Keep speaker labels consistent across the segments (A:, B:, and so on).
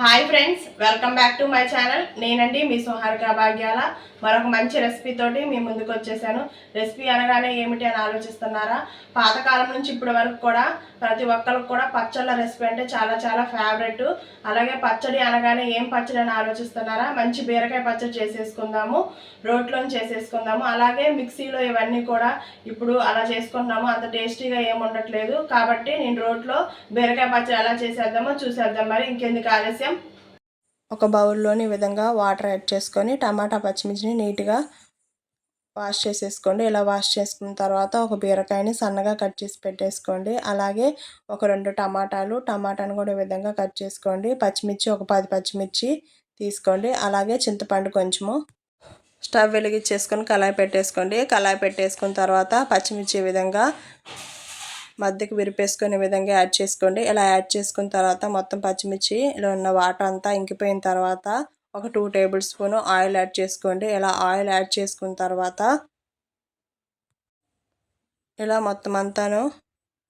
A: Hi friends welcome back to my channel నేనండి మీ సుహారిక భాగ్యాల. మరొక మంచి రెసిపీ తోటి మీ ముందుకు వచ్చేసాను. రెసిపీ అనగానే ఏమిటి అని ఆలోచిస్తున్నారా? పాతకాలం నుంచి ఇప్పటి వరకు కూడా ప్రతి ఒక్కరికి కూడా పచ్చళ్ళ రెసిపీ అంటే చాలా చాలా ఫేవరెట్ అలాగే పచ్చడి అనగానే ఏం పచ్చడి అని ఆలోచిస్తున్నారా? మంచి బీరకాయ పచ్చడి చేసేసుకుందాము. రోట్లోని చేసేసుకుందాము. అలాగే మిక్సీలో ఇవన్నీ కూడా ఇప్పుడు అలా చేసుకుంటున్నాము. అంత టేస్టీగా ఏమి ఉండట్లేదు. కాబట్టి నేను రోట్లో బీరకాయ పచ్చడి ఎలా చేసేద్దామో చూసేద్దాం. మరి ఇంకెందుకు ఆలస్యం? ఒక బౌల్లోని విధంగా వాటర్ యాడ్ చేసుకొని టమాటా పచ్చిమిర్చిని నీట్గా వాష్ చేసేసుకోండి. ఇలా వాష్ చేసుకున్న తర్వాత ఒక బీరకాయని సన్నగా కట్ చేసి పెట్టేసుకోండి. అలాగే ఒక రెండు టమాటాలు టమాటాను కూడా విధంగా కట్ చేసుకోండి. పచ్చిమిర్చి ఒక పది పచ్చిమిర్చి తీసుకోండి. అలాగే చింతపండు కొంచెము స్టవ్ వెలిగించేసుకొని కళాయి పెట్టేసుకోండి. కళాయి పెట్టేసుకున్న తర్వాత పచ్చిమిర్చి విధంగా మధ్యకి విరిపేసుకునే విధంగా యాడ్ చేసుకోండి. ఇలా యాడ్ చేసుకున్న తర్వాత మొత్తం పచ్చిమిర్చిలో ఉన్న వాటర్ అంతా ఇంకిపోయిన తర్వాత ఒక two tablespoon oil add చేసుకోండి. ఇలా ఆయిల్ యాడ్ చేసుకున్న తర్వాత ఇలా మొత్తం అంతాను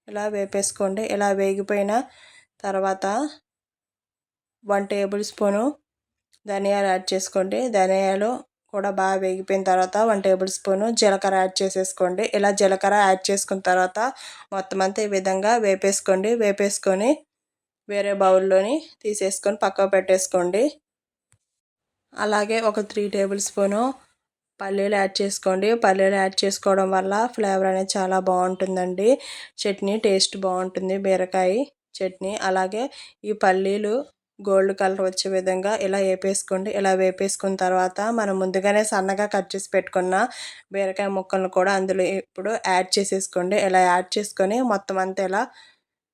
A: ఇలా వేపేసుకోండి. ఇలా వేగిపోయిన తర్వాత వన్ టేబుల్ స్పూను ధనియాలు యాడ్ చేసుకోండి. ధనియాలు కూడా బాగా వేగిపోయిన తర్వాత వన్ టేబుల్ స్పూను జీలకర్ర యాడ్ చేసేసుకోండి. ఇలా జీలకర్ర యాడ్ చేసుకున్న తర్వాత మొత్తం అంతా ఈ విధంగా వేపేసుకోండి. వేపేసుకొని వేరే బౌల్లోని తీసేసుకొని పక్కకు పెట్టేసుకోండి. అలాగే ఒక త్రీ టేబుల్ స్పూను పల్లీలు యాడ్ చేసుకోండి. పల్లీలు యాడ్ చేసుకోవడం వల్ల ఫ్లేవర్ అనేది చాలా బాగుంటుందండి. చట్నీ టేస్ట్ బాగుంటుంది బీరకాయ చట్నీ. అలాగే ఈ పల్లీలు గోల్డ్ కలర్ వచ్చే విధంగా ఇలా వేపేసుకోండి. ఇలా వేపేసుకున్న తర్వాత మనం ముందుగానే సన్నగా కట్ చేసి పెట్టుకున్న బీరకాయ ముక్కలను కూడా అందులో ఇప్పుడు యాడ్ చేసేసుకోండి. ఇలా యాడ్ చేసుకొని మొత్తం అంతా ఇలా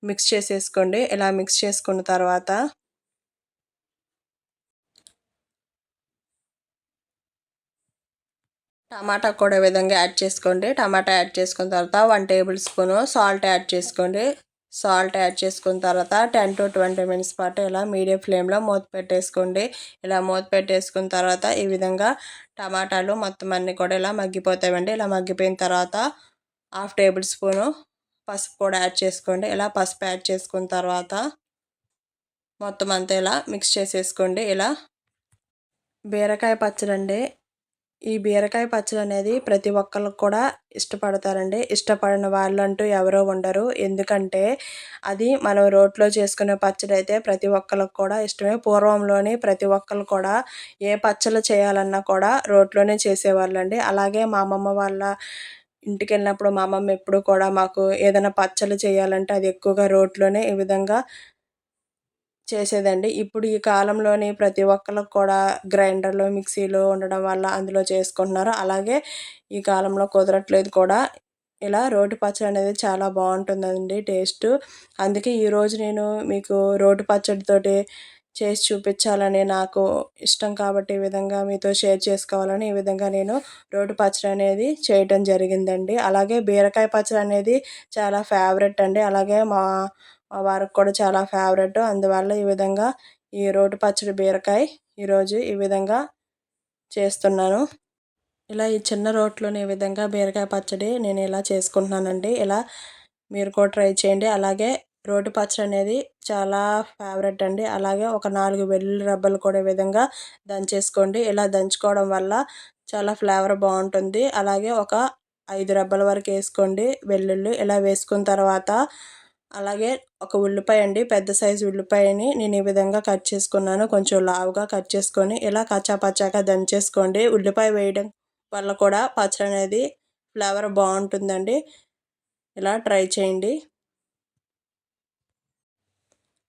A: మిక్స్ చేసేసుకోండి. ఇలా మిక్స్ చేసుకున్న తర్వాత టమాటా కూడా విధంగా యాడ్ చేసుకోండి. టమాటా యాడ్ చేసుకున్న తర్వాత one tablespoon salt add చేసుకోండి. సాల్ట్ యాడ్ చేసుకున్న తర్వాత టెన్ టు ట్వంటీ మినిట్స్ పాటు ఇలా మీడియం ఫ్లేమ్లో మూత పెట్టేసుకోండి. ఇలా మూత పెట్టేసుకున్న తర్వాత ఈ విధంగా టమాటాలు మొత్తం అన్నీ కూడా ఇలా మగ్గిపోతాయండి. ఇలా మగ్గిపోయిన తర్వాత హాఫ్ టేబుల్ స్పూను పసుపు కూడా యాడ్ చేసుకోండి. ఇలా పసుపు యాడ్ చేసుకున్న తర్వాత మొత్తం అంతా ఇలా మిక్స్ చేసేసుకోండి. ఇలా బీరకాయ పచ్చడి అండి ఈ బీరకాయ పచ్చడి అనేది ప్రతి ఒక్కరు కూడా ఇష్టపడతారండి. ఇష్టపడిన వాళ్ళంటూ ఎవరో ఉండరు. ఎందుకంటే అది మనం రోట్లో చేసుకునే పచ్చడి అయితే ప్రతి ఒక్కరికి కూడా ఇష్టమే. పూర్వంలోనే ప్రతి ఒక్కరు కూడా ఏ పచ్చళ్ళు చేయాలన్నా కూడా రోట్లోనే చేసేవాళ్ళండి. అలాగే మా అమ్మమ్మ వాళ్ళ ఇంటికి వెళ్ళినప్పుడు మా అమ్మమ్మ ఎప్పుడు కూడా మాకు ఏదైనా పచ్చళ్ళు చేయాలంటే అది ఎక్కువగా రోట్లోనే ఈ విధంగా చేసేదండి. ఇప్పుడు ఈ కాలంలోని ప్రతి ఒక్కరికి కూడా గ్రైండర్లు మిక్సీలు ఉండడం వల్ల అందులో చేసుకుంటున్నారు. అలాగే ఈ కాలంలో కుదరట్లేదు కూడా. ఇలా రోటి పచ్చడి అనేది చాలా బాగుంటుందండి టేస్ట్. అందుకే ఈరోజు నేను మీకు రోటి పచ్చడితోటి చేసి చూపించాలని నాకు ఇష్టం కాబట్టి ఈ విధంగా మీతో షేర్ చేసుకోవాలని ఈ విధంగా నేను రోటి పచ్చడి అనేది చేయటం జరిగిందండి. అలాగే బీరకాయ పచ్చడి అనేది చాలా ఫేవరెట్ అండి. అలాగే మా మా వారికి కూడా చాలా ఫేవరెట్ అందువల్ల ఈ విధంగా ఈ రోటి పచ్చడి బీరకాయ ఈరోజు ఈ విధంగా చేస్తున్నాను. ఇలా ఈ చిన్న రోట్లోని ఈ విధంగా బీరకాయ పచ్చడి నేను ఇలా చేసుకుంటున్నానండి. ఇలా మీరు కూడా ట్రై చేయండి. అలాగే రోటి పచ్చడి అనేది చాలా ఫేవరెట్ అండి. అలాగే ఒక నాలుగు వెల్లుల్లి రబ్బలు కూడా ఈ విధంగా దంచేసుకోండి. ఇలా దంచుకోవడం వల్ల చాలా ఫ్లేవర్ బాగుంటుంది. అలాగే ఒక ఐదు రబ్బల వరకు వేసుకోండి. వెల్లుల్లి ఇలా వేసుకున్న తర్వాత అలాగే ఒక ఉల్లిపాయ అండి పెద్ద సైజు ఉల్లిపాయని నేను ఈ విధంగా కట్ చేసుకున్నాను. కొంచెం లావుగా కట్ చేసుకొని ఇలా కచ్చాపచ్చాగా దంచేసుకోండి. ఉల్లిపాయ వేయడం వల్ల కూడా పచ్చడి అనేది ఫ్లేవర్ బాగుంటుందండి. ఇలా ట్రై చేయండి.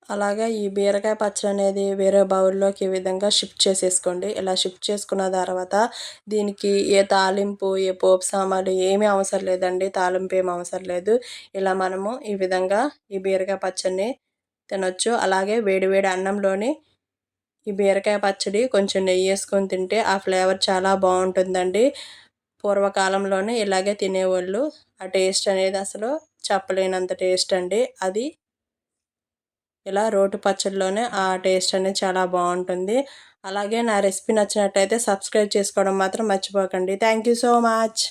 A: అలాగే ఈ బీరకాయ పచ్చడి అనేది వేరే బౌల్లోకి ఈ విధంగా షిఫ్ట్ చేసేసుకోండి. ఇలా షిఫ్ట్ చేసుకున్న తర్వాత దీనికి ఏ తాలింపు ఏ పోపు సామాన్లు ఏమీ అవసరం లేదండి. తాలింపు ఏమి అవసరం లేదు. ఇలా మనము ఈ విధంగా ఈ బీరకాయ పచ్చడిని తినొచ్చు. అలాగే వేడివేడి అన్నంలోని ఈ బీరకాయ పచ్చడి కొంచెం నెయ్యి వేసుకొని తింటే ఆ ఫ్లేవర్ చాలా బాగుంటుందండి. పూర్వకాలంలోనే ఇలాగే తినేవాళ్ళు. ఆ టేస్ట్ అనేది అసలు చెప్పలేనంత టేస్ట్ అండి. అది ఇలా రోటి పచ్చడిలోనే ఆ టేస్ట్ అనేది చాలా బాగుంటుంది. అలాగే నా రెసిపీ నచ్చినట్టయితే సబ్స్క్రైబ్ చేసుకోవడం మాత్రం మర్చిపోకండి. Thank you so much.